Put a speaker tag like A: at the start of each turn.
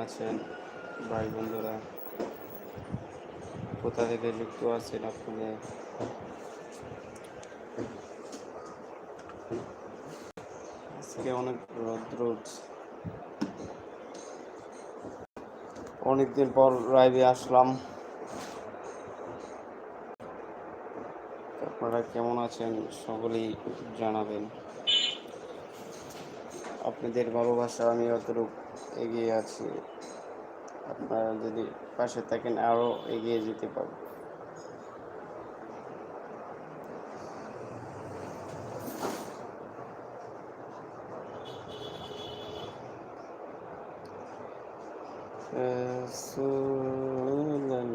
A: আছেন ভাই বন্ধুরা কোথা থেকে যুক্ত আছেন আপনাদের আজকে অনেক রৌদ্র। অনেকদিন পর লাইভে আসলাম। আপনারা কেমন আছেন? সকলেই জানাবেন। আপনাদের ভালোবাসা আমি অতটুক এগিয়ে আছি। আপনারা যদি পাশে থাকেন আরও এগিয়ে যেতে পারব। সুলান